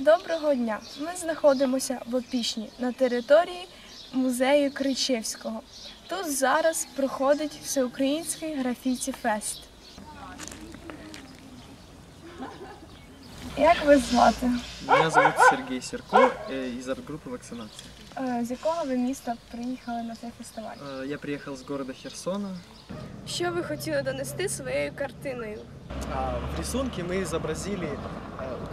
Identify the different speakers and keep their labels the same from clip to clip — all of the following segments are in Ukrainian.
Speaker 1: Доброго дня! Ми знаходимося в Опішні на території музею Кричевського. Тут зараз проходить всеукраїнський графіті фест. Як вас звати?
Speaker 2: Меня зовут Сергей Серко э, из арт-группы «Вакцинация».
Speaker 1: Е, З якого ви міста приїхали на цей фестиваль?
Speaker 2: Э, Я приехал с города Херсона.
Speaker 1: Що ви хотіли донести своєю картиною?
Speaker 3: А, В рисунке мы изобразили э,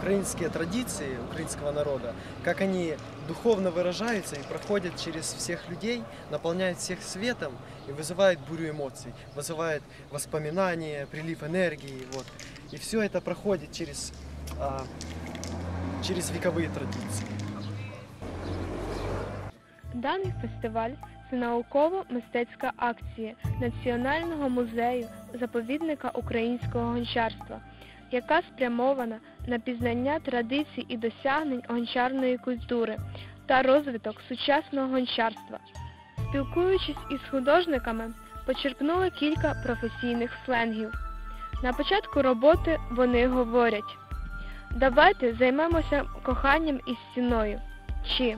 Speaker 3: украинские традиции украинского народа, как они духовно выражаются и проходят через всех людей, наполняют всех светом и вызывают бурю эмоций, вызывают воспоминания, прилив энергии. Вот. И все это проходит через, а, через вековые традиции.
Speaker 4: Даний фестиваль це науково-мистецька акція Національного музею заповідника українського гончарства, яка спрямована на пізнання традицій і досягнень гончарної культури та розвиток сучасного гончарства. Спілкуючись із художниками, почерпнули кілька професійних сленгів. На початку роботи вони говорять: давайте займемося коханням із стіною. Чи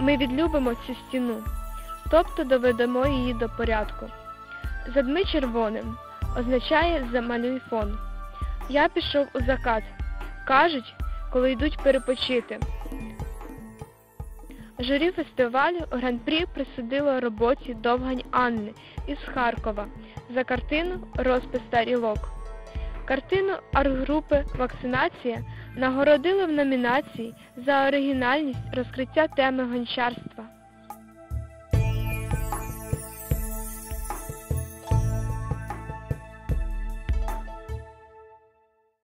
Speaker 4: ми відлюбимо цю стіну, тобто доведемо її до порядку. Задми червоним означає замалюй фон. Я пішов у закат. Кажуть, коли йдуть перепочити. Журі фестивалю Гран-прі присудило роботі Довгань Анни із Харкова за картину Розпис тарілок. Картину арт-групи Вакцинація нагородили в номінації за оригінальність розкриття теми гончарства.